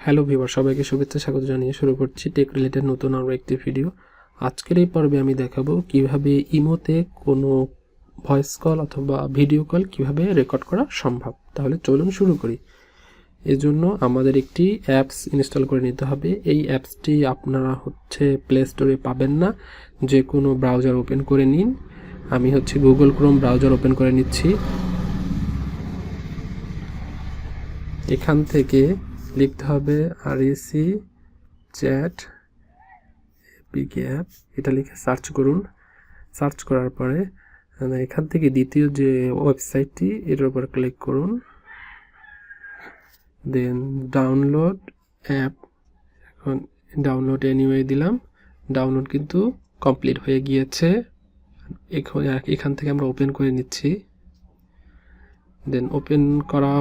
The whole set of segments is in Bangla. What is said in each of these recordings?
হ্যালো ভিউয়ার সবাইকে শুভেচ্ছা, স্বাগত জানিয়ে শুরু করছি টেক রিলেটেড নতুন আরও একটি ভিডিও আজকের এই পর্বে আমি দেখাবো কীভাবে ইমোতে কোনো ভয়েস কল অথবা ভিডিও কল কীভাবে রেকর্ড করা সম্ভব। তাহলে চলুন শুরু করি। এজন্য আমাদের একটি অ্যাপস ইনস্টল করে নিতে হবে। এই অ্যাপসটি আপনারা হচ্ছে প্লে স্টোরে পাবেন না। যে কোনো ব্রাউজার ওপেন করে নিন। আমি হচ্ছে গুগল ক্রোম ব্রাউজার ওপেন করে নিচ্ছি। এখান থেকে লিখতে হবে আর এসি চ্যাট এপিকে অ্যাপ এটা লিখে সার্চ করুন। সার্চ করার পরে আহ, এখান থেকে দ্বিতীয় যে ওয়েবসাইটটি এটার উপর ক্লিক করুন। দেন ডাউনলোড অ্যাপ এখন ডাউনলোড এনিওয়ে দিলাম। ডাউনলোড কিন্তু কমপ্লিট হয়ে গিয়েছে। এখান থেকে আমরা ওপেন করে নিচ্ছি। দেন ওপেন করা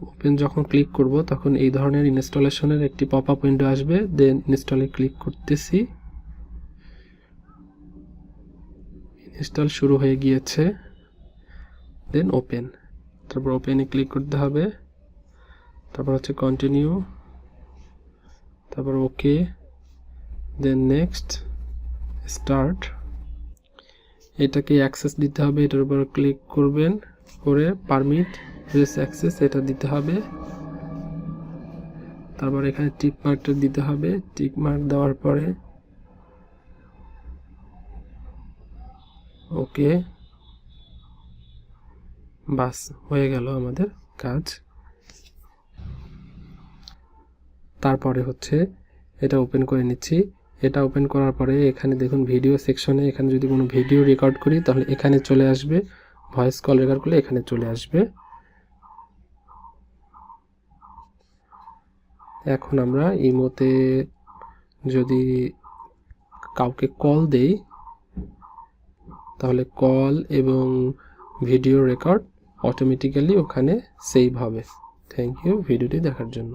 ওপেন যখন ক্লিক করব, তখন এই ধরনের ইনস্টলেশনের একটি পপ আপ উইন্ডো আসবে দেন ইনস্টলে ক্লিক করতেছি। ইনস্টল শুরু হয়ে গিয়েছে। দেন ওপেন তারপর ওপেনে ক্লিক করতে হবে। তারপর হচ্ছে কন্টিনিউ তারপর ওকে দেন নেক্সট স্টার্ট এটাকে অ্যাক্সেস দিতে হবে। এটার উপর ক্লিক করবেন। করে পারমিট রেস অ্যাক্সেস এটা দিতে হবে। তারপর এখানে টিক মার্কটা দিতে হবে। টিক মার্ক দেওয়ার পরে ওকে বাস, হয়ে গেল আমাদের কাজ। তারপরে হচ্ছে, এটা ওপেন করে নিচ্ছি। এটা ওপেন করার পরে এখানে দেখুন ভিডিও সেকশনে এখানে যদি কোনো ভিডিও রেকর্ড করি, তাহলে এখানে চলে আসবে। ভয়েস কল রেকর্ড করলে এখানে চলে আসবে। এখন আমরা ইমোতে যদি কাউকে কল দেই, তাহলে কল এবং ভিডিও রেকর্ড অটোমেটিক্যালি ওখানে সেভ হবে। থ্যাংক ইউ ভিডিওটি দেখার জন্য।